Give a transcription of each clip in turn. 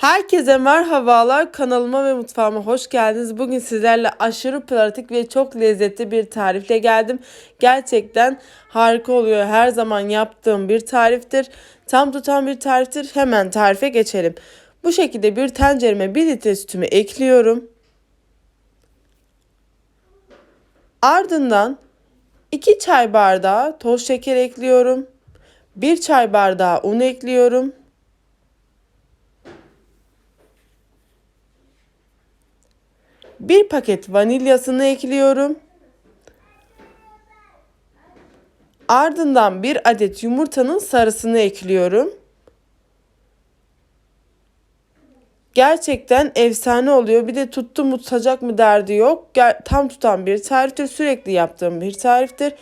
Herkese merhabalar. Kanalıma ve mutfağıma hoş geldiniz. Bugün sizlerle aşırı pratik ve çok lezzetli bir tarifle geldim. Gerçekten harika oluyor. Her zaman yaptığım bir tariftir. Tam tutan bir tariftir. Hemen tarife geçelim. Bu şekilde bir tencereme 1 litre sütümü ekliyorum. Ardından 2 çay bardağı toz şeker ekliyorum. 1 çay bardağı un ekliyorum. Bir paket vanilyasını ekliyorum. Ardından bir adet yumurtanın sarısını ekliyorum. Gerçekten efsane oluyor. Bir de tuttu mu tutacak mı derdi yok. Tam tutan bir tariftir. Sürekli yaptığım bir tariftir.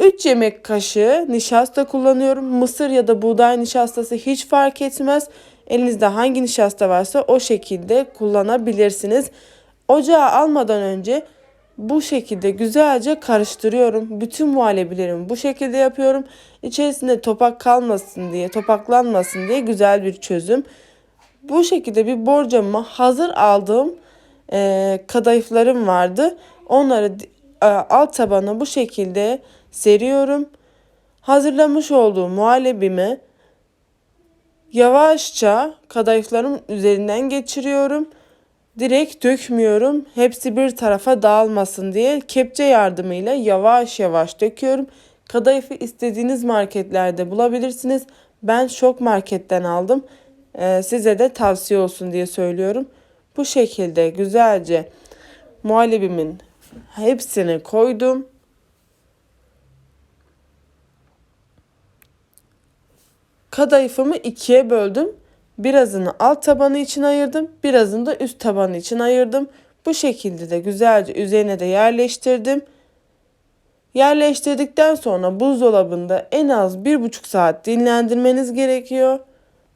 3 yemek kaşığı nişasta kullanıyorum. Mısır ya da buğday nişastası hiç fark etmez. Elinizde hangi nişasta varsa o şekilde kullanabilirsiniz. Ocağa almadan önce bu şekilde güzelce karıştırıyorum. Bütün muhallebilerimi bu şekilde yapıyorum. İçerisinde topak kalmasın diye, topaklanmasın diye güzel bir çözüm. Bu şekilde bir borcamıma hazır aldığım e, kadayıflarım vardı. Onları e, alt tabana bu şekilde seriyorum. Hazırlamış olduğum muhallebimi yavaşça kadayıfların üzerinden geçiriyorum direkt dökmüyorum. Hepsi bir tarafa dağılmasın diye kepçe yardımıyla yavaş yavaş döküyorum. Kadayıfı istediğiniz marketlerde bulabilirsiniz. Ben şok marketten aldım. Ee, size de tavsiye olsun diye söylüyorum. Bu şekilde güzelce muhallebimin hepsini koydum. Kadayıfımı ikiye böldüm. Birazını alt tabanı için ayırdım. Birazını da üst tabanı için ayırdım. Bu şekilde de güzelce üzerine de yerleştirdim. Yerleştirdikten sonra buzdolabında en az bir buçuk saat dinlendirmeniz gerekiyor.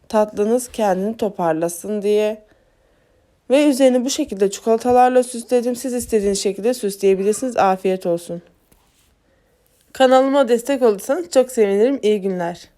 Tatlınız kendini toparlasın diye. Ve üzerini bu şekilde çikolatalarla süsledim. Siz istediğiniz şekilde süsleyebilirsiniz. Afiyet olsun. Kanalıma destek olursanız çok sevinirim. İyi günler.